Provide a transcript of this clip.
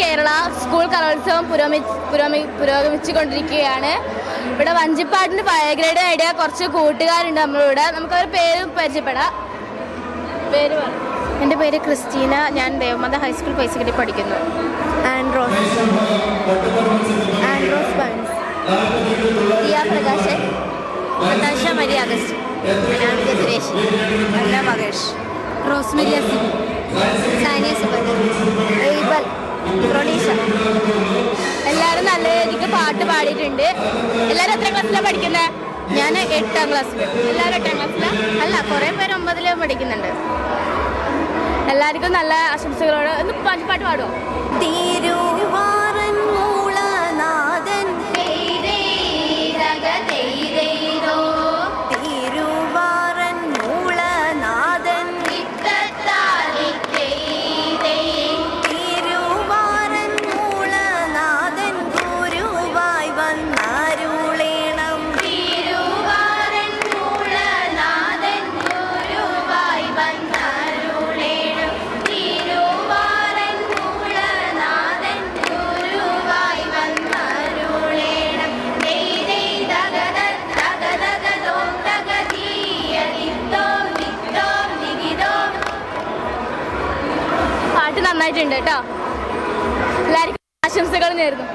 Kerala school കലോത്സവം പുരോഗമി പുരോഗമി പുരോഗമിച്ചുകൊണ്ടിരിക്കുകയാണ്. ഇവിടെ വഞ്ചിപ്പാട്ടിന് fire grade നേടിയ കുറച്ച് കൂട്ടുകാരുണ്ട് നമ്മളിവിടെ. നമുക്ക് അവരുടെ പേര് പരിചയപ്പെടാം. പേര് എന്റെ പേര് ക്രിസ്റ്റീന. ഞാൻ ദേവമത ഹൈസ്കൂൾ പൈസക്കിട്ടി പഠിക്കുന്നു. Andros Andros Prakashan Natasha Mari August. Anamika Suresh. അല്ല മകേഷ്. റോസ്മരി അസിൻ. സാനിയ സുബന്ദർ പ്രൊണീഷ എല്ലാവരും നല്ല രീതിക്ക് പാട്ട് പാടിയിട്ടുണ്ട്. എല്ലാവരും എത്ര ക്ലാസ്സിലാണ് പഠിക്കുന്നത് ഞാൻ എട്ടാം ക്ലാസ്സിൽ എല്ലാവരും എട്ടാം ക്ലാസ്സിലാണ് അല്ല കുറേ പേര് ഒമ്പതിൽ പഠിക്കുന്നുണ്ട്. എല്ലാവർക്കും നല്ല ആശംസകളോട് ഒന്ന് പാട്ട് പാടുമോ തിരുവാറൻ നന്നായിട്ടുണ്ട് കേട്ടോ. എല്ലാവർക്കും ആശംസകൾ നേരുന്നു.